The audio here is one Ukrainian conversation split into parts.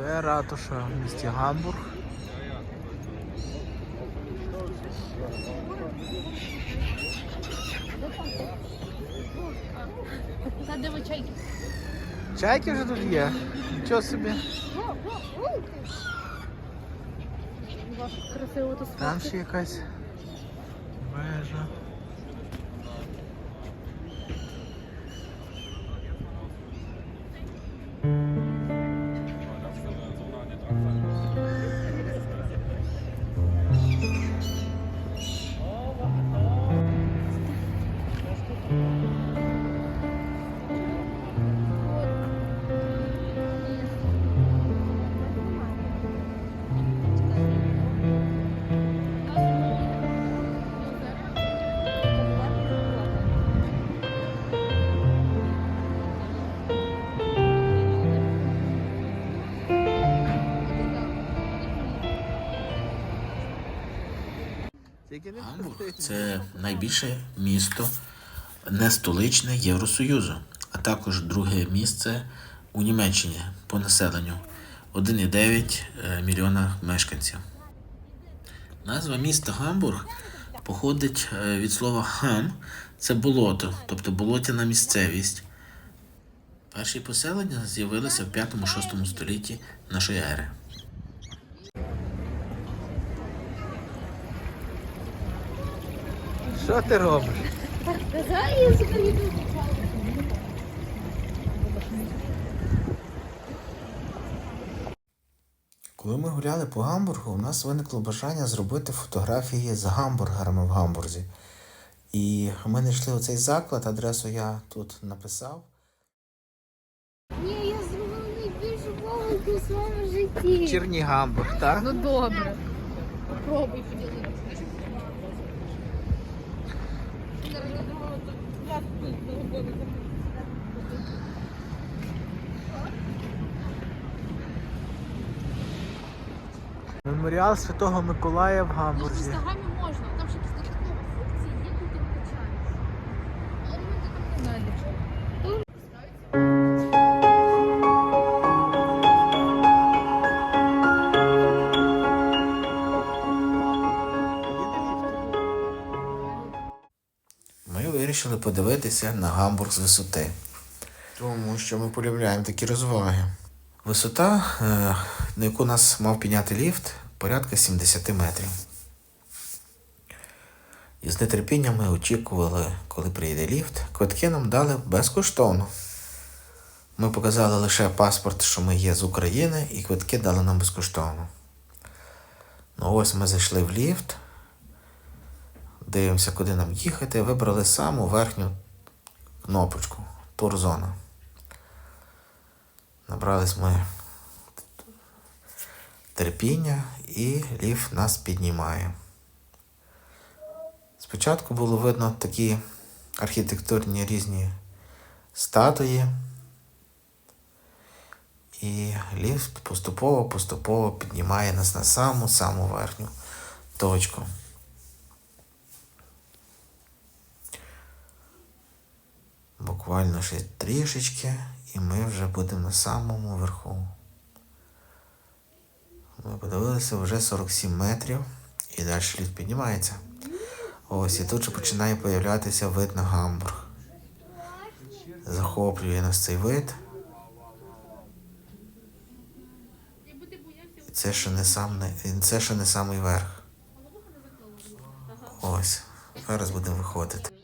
Це ратуша в місті Гамбург. Та диви чайки. Чайки вже тут є. Нічого собі. Красиво тут Там ще якась вежа. Гамбург ну, це найбільше місто не столичне Євросоюзу, а також друге місце у Німеччині по населенню 1,9 е, мільйона мешканців. Назва міста Гамбург походить е, від слова хам це болото, тобто болотяна місцевість. Перші поселення з'явилися в 5-6 столітті нашої ери. Що ти робиш? Коли ми гуляли по гамбургу, у нас виникло бажання зробити фотографії з гамбургерами в гамбурзі. І ми знайшли оцей заклад, адресу я тут написав. Ні, я зробила найбільш помилку в своєму житті. Чернігамбург, так? Ну добре. Попробуй поділитися. Меморіал Святого Миколая в Гамбурзі. подивитися на гамбург з висоти. Тому що ми полюбляємо такі розваги. Висота, е, на яку нас мав підняти ліфт, порядка 70 метрів. І з нетерпінням ми очікували, коли прийде ліфт. Квитки нам дали безкоштовно. Ми показали лише паспорт, що ми є з України, і квитки дали нам безкоштовно. Ну ось ми зайшли в ліфт. Дивимося, куди нам їхати. Вибрали саму верхню кнопочку турзона. Набрались ми терпіння і ліфт нас піднімає. Спочатку було видно такі архітектурні різні статуї, і ліфт поступово-поступово піднімає нас на саму-саму верхню точку. Буквально ще трішечки, і ми вже будемо на самому верху. Ми подивилися вже 47 метрів і далі ліфт піднімається. Ось і тут же починає появлятися вид на гамбург. Захоплює нас цей вид. І це ще не сам, це ще не самий верх. Ось. Зараз будемо виходити.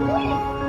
Wait.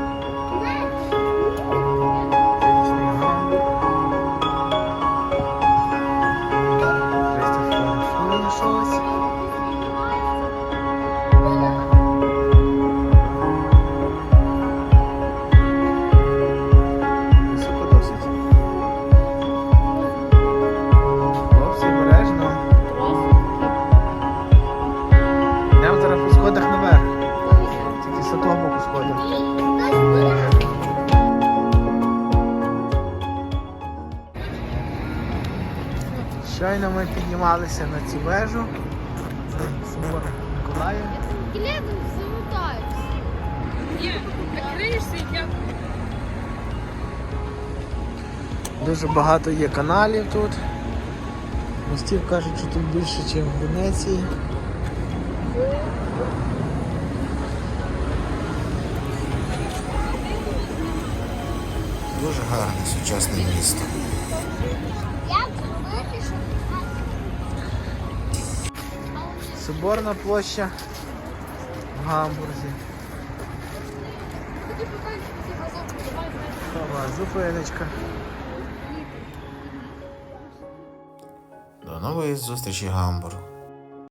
Щойно ми піднімалися на цю вежу. Собор Миколая. Я замотаюся. Ні, накриєшся і я. Дуже багато є каналів тут. Мостів кажуть, що тут більше, ніж в Венеції. Дуже гарне сучасне місто. Я тут вирішив. Соборна площа в Гамбурзі. Нова зупиночка. До нової зустрічі, Гамбург.